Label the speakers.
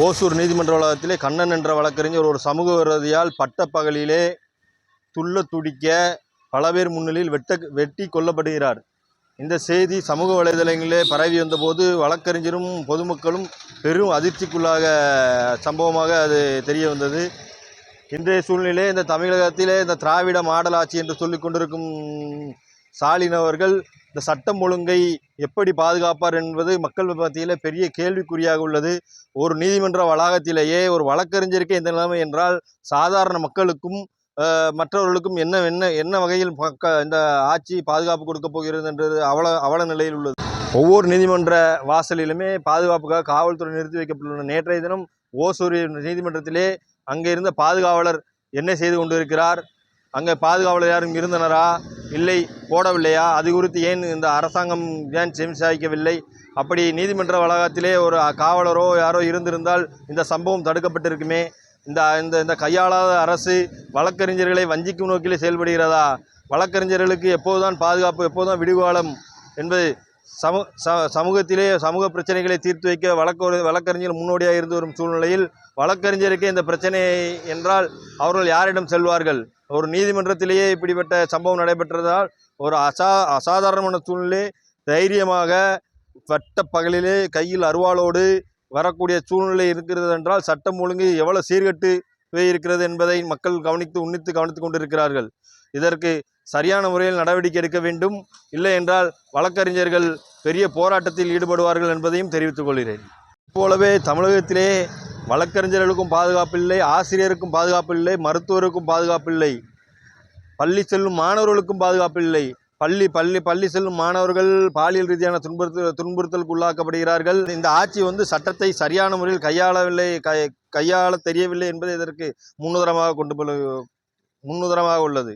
Speaker 1: ஓசூர் நீதிமன்ற வளாகத்திலே கண்ணன் என்ற வழக்கறிஞர் ஒரு சமூக விரோதியால் பட்டப்பகலிலே துள்ள துடிக்க பல பேர் முன்னிலையில் வெட்ட வெட்டி கொல்லப்படுகிறார். இந்த செய்தி சமூக வலைதளங்களிலே பரவி வந்தபோது வழக்கறிஞரும் பொதுமக்களும் பெரும் அதிர்ச்சிக்குள்ளாக சம்பவமாக அது தெரிய வந்தது. இன்றைய சூழ்நிலை இந்த தமிழகத்திலே இந்த திராவிட மாடல் ஆட்சி என்று சொல்லிக் கொண்டிருக்கும் ஸ்டாலின் அவர்கள் இந்த சட்டம் ஒழுங்கை எப்படி பாதுகாப்பார் என்பது மக்கள் மத்தியில் பெரிய கேள்விக்குறியாக உள்ளது. ஒரு நீதிமன்ற வளாகத்திலேயே ஒரு வழக்கறிஞருக்கே இந்த நிலைமை என்றால் சாதாரண மக்களுக்கும் மற்றவர்களுக்கும் என்ன என்ன என்ன வகையில் பக்க இந்த ஆட்சி பாதுகாப்பு கொடுக்க போகிறது என்றது அவல அவல நிலையில் உள்ளது. ஒவ்வொரு நீதிமன்ற வாசலிலுமே பாதுகாப்புக்காக காவல்துறை நிறுத்தி வைக்கப்பட்டுள்ள நேற்றைய தினம் ஓசூர் நீதிமன்றத்திலே அங்கே இருந்த பாதுகாவலர் என்ன செய்து கொண்டிருக்கிறார்? அங்கே பாதுகாவலர் யாரும் இருந்தனரா? இல்லை போடவில்லையா? அது குறித்து ஏன் இந்த அரசாங்கம் ஏன் செவிசாய்க்கவில்லை அப்படி நீதிமன்ற வளாகத்திலே ஒரு காவலரோ யாரோ இருந்திருந்தால் இந்த சம்பவம் தடுக்கப்பட்டிருக்குமே. இந்த இந்த இந்த கையாளாத அரசு வழக்கறிஞர்களை வஞ்சிக்கும் நோக்கிலே செயல்படுகிறதா? வழக்கறிஞர்களுக்கு எப்போதுதான் பாதுகாப்பு எப்போதுதான் விடுகாலம் என்பது சமூ ச சமூகத்திலே சமூக பிரச்சனைகளை தீர்த்து வைக்க வழக்கு வழக்கறிஞர் முன்னோடியாக இருந்து வரும் சூழ்நிலையில் வழக்கறிஞருக்கு இந்த பிரச்சனை என்றால் அவர்கள் யாரிடம் செல்வார்கள்? ஒரு நீதிமன்றத்திலேயே இப்படிப்பட்ட சம்பவம் நடைபெற்றதால் ஒரு அசா அசாதாரணமான சூழ்நிலை தைரியமாக வட்ட பகலிலே கையில் அருவாளோடு வரக்கூடிய சூழ்நிலை இருக்கிறது என்றால் சட்டம் ஒழுங்கு எவ்வளோ சீர்கட்டு இவை இருக்கிறது என்பதை மக்கள் கவனித்து உன்னித்து கவனித்து கொண்டிருக்கிறார்கள். இதற்கு சரியான முறையில் நடவடிக்கை எடுக்க வேண்டும். இல்லை என்றால் வழக்கறிஞர்கள் பெரிய போராட்டத்தில் ஈடுபடுவார்கள் என்பதையும் தெரிவித்துக் கொள்கிறேன். போலவே தமிழகத்திலே வழக்கறிஞர்களுக்கும் பாதுகாப்பில்லை ஆசிரியருக்கும் பாதுகாப்பு இல்லை மருத்துவருக்கும் பாதுகாப்பில்லை பள்ளி செல்லும் மாணவர்களுக்கும் பாதுகாப்பில்லை பள்ளி பள்ளி பள்ளி செல்லும் மாணவர்கள் பாலியல் ரீதியான துன்புறுத்தல் துன்புறுத்தலுக்கு உள்ளாக்கப்படுகிறார்கள் இந்த ஆட்சி வந்து சட்டத்தை சரியான முறையில் கையாளவில்லை கை கையாள தெரியவில்லை என்பது இதற்கு முன்னுதாரணமாக கொண்டு போல- முன்னுதாரணமாக உள்ளது.